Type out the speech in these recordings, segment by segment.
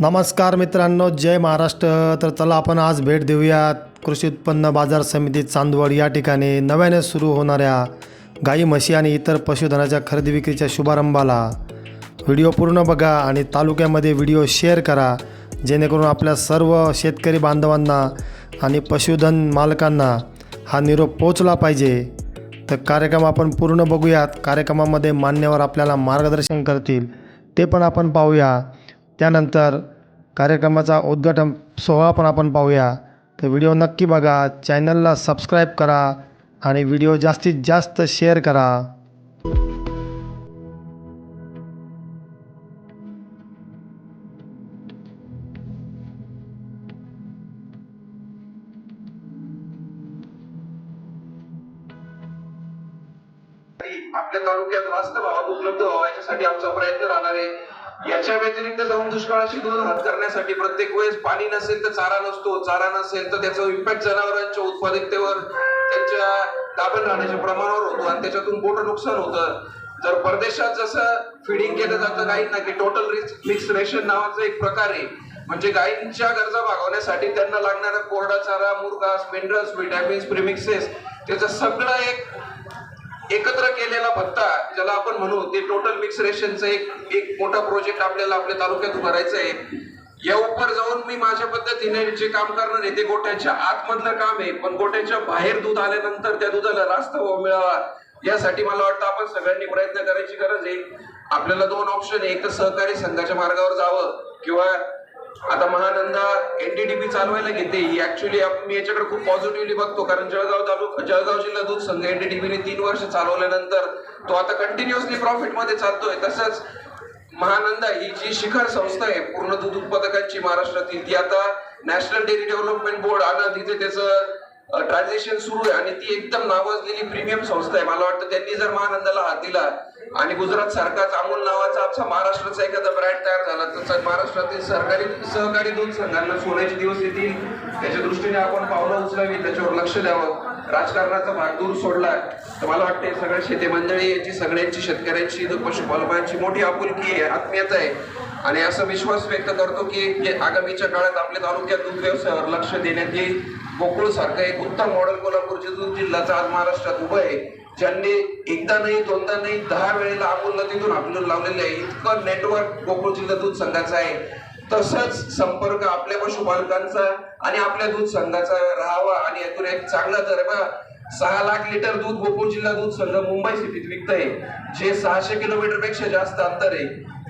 नमस्कार मित्रांनो जय महाराष्ट्र. तर चला आपण आज भेट देऊयात. कृषी उत्पन्न बाजार समिती चांदवड या ठिकाणी नव्याने सुरू होणाऱ्या गाई म्हशी आणि इतर पशुधनाच्या खरेदी विक्रीच्या शुभारंभाला. व्हिडिओ पूर्ण बघा आणि तालुक्यामध्ये व्हिडिओ शेअर करा जेणेकरून आपल्या सर्व शेतकरी बांधवांना आणि पशुधन मालकांना हा निरोप पोचला पाहिजे. तर कार्यक्रम आपण पूर्ण बघूयात. कार्यक्रमामध्ये मान्यवर आपल्याला मार्गदर्शन करतील ते पण आपण पाहूया. त्यानंतर कार्यक्रमाचा उद्घाटन सोहळा पण आपण पाहूया. तर व्हिडिओ नक्की बघा चॅनलला सबस्क्राईब करा आणि व्हिडिओ जास्तीत जास्त शेअर करा. आपल्या तालुक्यात रास्त भावात उपलब्ध व्हावा याच्यासाठी आमचा प्रयत्न राहणार आहे. याच्या व्यतिरिक्त जाऊन दुष्काळाशी दोन हात करण्यासाठी प्रत्येक वेळेस पाणी नसेल तर चारा नसतो चारा नसेल तर त्याचा इम्पॅक्ट जनावरांच्या उत्पादकतेवर त्यांच्या दाबण राहण्याच्या प्रमाणावर होतो आणि त्याच्यातून मोठं नुकसान होतं. जर परदेशात जसं फिडिंग केलं जातं गाईंना की टोटल मिक्स रेशन नावाचा एक प्रकार आहे. म्हणजे गायींच्या गरजा भागवण्यासाठी त्यांना लागणारा कोरडा चारा मुरगास मिनरल्स विटॅमिन्स प्रिमिक्सेस त्याचं सगळं एक एकत्र केलेला भत्ता ज्याला आपण म्हणू ते टोटल मिक्स रेशनचं एक एक मोठा प्रोजेक्ट आपल्याला आपल्या तालुक्यात उभारायचा आहे या उपर जाऊन मी माझ्या पद्धतीने जे काम करणार आहे ते गोट्याच्या आतमधलं काम आहे. पण गोट्याच्या बाहेर दूध आल्यानंतर त्या दुधाला रास्त भाव मिळावा यासाठी मला वाटतं आपण सगळ्यांनी प्रयत्न करायची गरज आहे. आपल्याला दोन ऑप्शन आहे. एक तर सहकारी संघाच्या मार्गावर जावं किंवा आता महानंदा एनडीडीपी चालवायला घेते. ही ऍक्च्युली मी याच्याकडे खूप पॉझिटिव्हली बघतो. कारण जळगाव तालुका जळगाव जिल्हा दूध संघ एनडीडीपीने तीन वर्ष चालवल्यानंतर तो आता कंटिन्युअसली प्रॉफिटमध्ये चालतोय. तसंच महानंदा ही जी शिखर संस्था आहे पूर्ण दूध उत्पादकांची महाराष्ट्रातील ती आता नॅशनल डेअरी डेव्हलपमेंट बोर्ड आलं. तिथे त्याचं ट्रान्झॅक्शन सुरू आहे आणि ती एकदम नावाजलेली प्रीमियम संस्था आहे. मला वाटतं त्यांनी जर महानंदाला हात दिला आणि गुजरात सरकारचा अमूल नावाचा आमचा महाराष्ट्राचा एखादा ब्रँड तयार झाला तर महाराष्ट्रातील सरकारी सहकारी दोन संघांना सोन्याचे दिवस येतील. त्याच्या दृष्टीने आपण पावलं उचलावी त्याच्यावर लक्ष द्यावं. राजकारणाचा भाग दूर सोडला. तर मला वाटते सगळ्या शेती मंडळी याची सगळ्यांची शेतकऱ्यांची पशुपालकांची मोठी आपुलकी आहे आत्मीयता आहे. आणि असा विश्वास व्यक्त करतो की आगामीच्या काळात आपल्या तालुक्यात दूध व्यवसायावर लक्ष देण्यात येईल. गोकुळ सारखं एक उत्तम मॉडेल कोल्हापूरचे दूध जिल्ह्याचं आज महाराष्ट्रात उभं आहे. ज्यांनी एकदा नाही दोनदा नाही दहा वेळेला अमोलला तिथून आपलं लावलेलं आहे. इतकं नेटवर्क गोकुळ जिल्हा दूध संघाचं आहे. तसंच संपर्क आपल्या पशुपालकांचा आणि आपल्या दूध संघाचा राहावा आणि यातून एक चांगला दर बघा सहा लाख लिटर दूध गोकुळ जिल्हा दूध संघ मुंबई सिटीत विकत आहे जे सहाशे किलोमीटरपेक्षा जास्त अंतर आहे.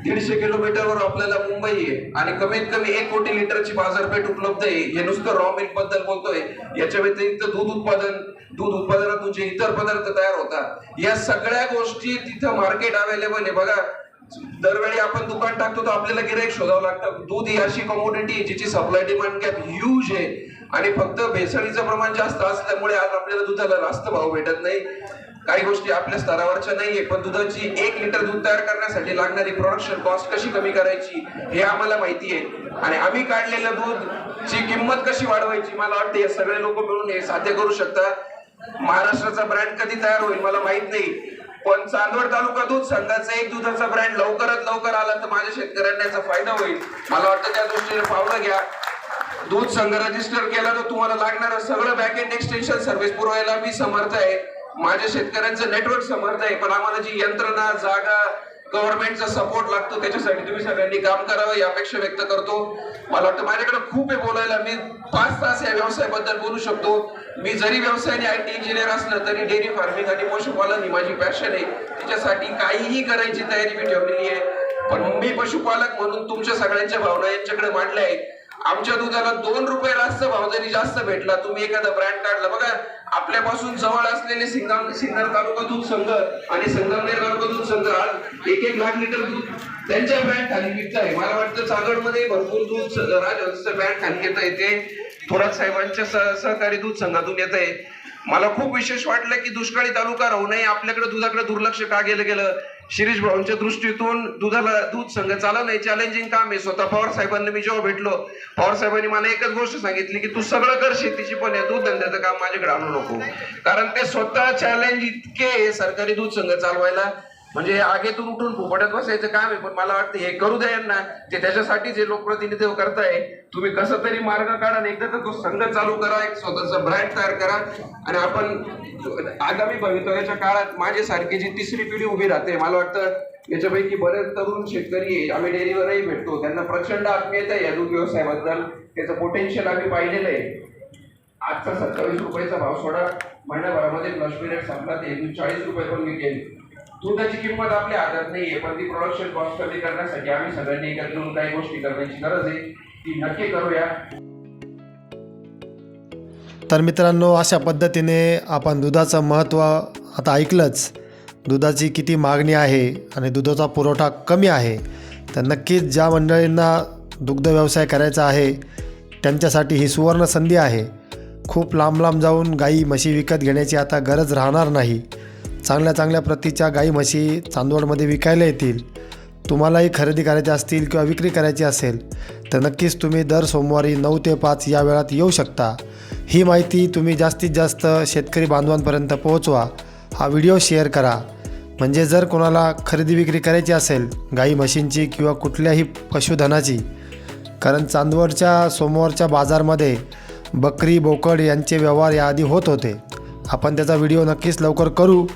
दीडशे किलोमीटरवर आपल्याला मुंबई आहे आणि कमीत कमी एक कोटी लिटरची बाजारपेठ उपलब्ध आहे. हे नुसतं रॉ मिल्कबद्दल बोलतोय. याच्या व्यतिरिक्त दूध उत्पादन दूध उत्पादनातून जे इतर पदार्थ तयार होतात या सगळ्या गोष्टी तिथं मार्केट अवेलेबल आहे. बघा दरवेळी आपण दुकान टाकतो तर आपल्याला गिराईक शोधावं लागतं. दूध ही अशी कमोडिटी जिची सप्लाय डिमांड गॅप ह्यूज आहे. आणि फक्त भेसळीचं प्रमाण जास्त असल्यामुळे आज आपल्याला दुधाला जास्त भाव भेटत नाही. काही गोष्टी आपल्या स्तरावरच्या नाहीये पण दुधाची एक लिटर दूध तयार करण्यासाठी लागणारी प्रोडक्शन कॉस्ट कशी कमी करायची हे आम्हाला माहिती आहे आणि आम्ही काढलेलं दूध ची किंमत कशी वाढवायची मला वाटते हे सगळे लोक मिळून हे साध्य करू शकतात. महाराष्ट्राचा ब्रँड कधी तयार होईल मला माहीत नाही. पण चांदवड तालुका दूध संघाचा एक दुधाचा ब्रँड लवकरात लवकर आला तर माझ्या शेतकऱ्यांना याचा फायदा होईल. मला वाटतं त्या दृष्टीने पावलं घ्या. दूध संघ रजिस्टर केला तर तुम्हाला लागणारं सगळं बॅक एंड एक्सटेन्शन सर्व्हिस पुरवायला मी समर्थ आहे. माझ्या शेतकऱ्यांचं नेटवर्क समर्थ आहे पण आम्हाला जी यंत्रणा जागा गव्हर्नमेंटचा सपोर्ट लागतो त्याच्यासाठी तुम्ही सगळ्यांनी काम करावं ही अपेक्षा व्यक्त करतो. मला वाटतं माझ्याकडे खूप आहे बोलायला. मी पाच तास या व्यवसायाबद्दल बोलू शकतो. मी जरी व्यवसायाने आय टी इंजिनियर असलं तरी डेअरी फार्मिंग आणि पशुपालन ही माझी पॅशन आहे. त्याच्यासाठी काहीही करायची तयारी मी ठेवलेली आहे. पण मी पशुपालक म्हणून तुमच्या सगळ्यांच्या भावना यांच्याकडे मांडल्या आहेत. आमच्या दुधाला दोन रुपये जास्त भाव जरी जास्त भेटला तुम्ही एखादा ब्रँड काढला. बघा आपल्यापासून जवळ असलेले सिंगाम सिन्नर तालुका दूध संघ आणि संगमनेर तालुका दूध संघ आज एक एक लाख लिटर दूध त्यांच्या ब्रँड खाली विकत आहे मला वाटतं चागडमध्ये भरपूर दूध राजहंसचं ब्रँड खाली येत आहे ते थोरात साहेबांच्या सहकारी दूध संघातून येत आहे मला खूप विशेष वाटलं की दुष्काळी तालुका राहूनही आपल्याकडे दुधाकडे दुर्लक्ष का गेलं गेलं? शिरीष भाऊंच्या दृष्टीतून दुधाला दूध संघ चालवणं हे चॅलेंजिंग काम आहे. स्वतः पवार साहेबांना मी जेव्हा भेटलो पवार साहेबांनी मला एकच गोष्ट सांगितली की तू सगळं कर शेतीची पण हे दूध धंद्याचं काम माझ्याकडे आणू नको. कारण ते स्वतः चॅलेंज इतके सरकारी दूध संघ चालवायला. म्हणजे आगेतून उठून फुफड्यात बसायचं काम आहे पण मला वाटतं हे करू द्या यांना ते त्याच्यासाठी जे लोकप्रतिनिधित्व करताय. तुम्ही कसं तरी मार्ग काढा आणि एकदा तर तो संघ चालू करा एक स्वतःचा ब्रँड तयार करा. आणि आपण आगामी भवितव्याच्या काळात माझ्यासारखी जी तिसरी पिढी उभी राहते मला वाटतं याच्यापैकी बरेच तरुण शेतकरी आम्ही डेअरीवरही भेटतो. त्यांना प्रचंड आत्मीयता आहे या दूध व्यवसायाबद्दल. त्याचं पोटेन्शियल आम्ही पाहिलेलं आहे. आजचा सत्तावीस रुपयाचा भाव सोडा. महिन्याभरामध्ये फ्लश पिरियड संपला ते चाळीस रुपये पण विकेल. दुधाची किंमत आपल्या हातात नाहीये पण ती प्रोडक्शन कॉस्ट कमी करण्यासाठी आम्ही सगळ्यांनी एकत्र येऊन काही गोष्टी करण्याची गरज आहे. ती नक्की करूया. तर मित्रांनो अशा पद्धतीने आपण दुधाचं महत्त्व आता ऐकलंच. दुधाची किती मागणी आहे आणि दुधाचा पुरवठा कमी आहे. तर नक्कीच ज्या मंडळींना दुग्ध व्यवसाय करायचा आहे त्यांच्यासाठी ही सुवर्ण संधी आहे. खूप लांब लांब जाऊन गाई म्हशी विकत घेण्याची आता गरज राहणार नाही. चांगल्या चांगल्या प्रतीच्या गाई म्हशी चांदवडमध्ये विकायला येतील. तुम्हालाही खरेदी करायची असतील किंवा विक्री करायची असेल तर नक्कीच तुम्ही दर सोमवारी नऊ ते पाच या वेळात येऊ शकता. ही माहिती तुम्ही जास्तीत जास्त शेतकरी बांधवांपर्यंत पोहोचवा. हा व्हिडिओ शेअर करा. म्हणजे जर कोणाला खरेदी विक्री करायची असेल गाई म्हशींची किंवा कुठल्याही पशुधनाची कारण चांदवडच्या सोमवारच्या बाजारमध्ये बकरी बोकड यांचे व्यवहार याआधी होत होते. आपण त्याचा व्हिडिओ नक्कीच लवकर करू.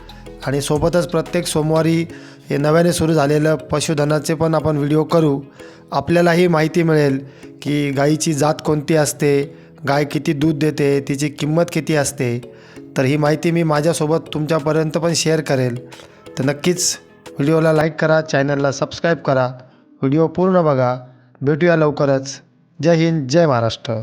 आणि सोबतच प्रत्येक सोमवारी हे नव्याने सुरू झालेलं पशुधनाचे पण आपण व्हिडिओ करू. आपल्यालाही माहिती मिळेल की गाईची जात कोणती असते गाय किती दूध देते तिची किंमत किती असते. तर ही माहिती मी माझ्यासोबत तुमच्यापर्यंत पण शेअर करेल. तर नक्कीच व्हिडिओला लाईक करा चॅनलला सबस्क्राईब करा. व्हिडिओ पूर्ण बघा. भेटूया लवकरच. जय हिंद जय महाराष्ट्र.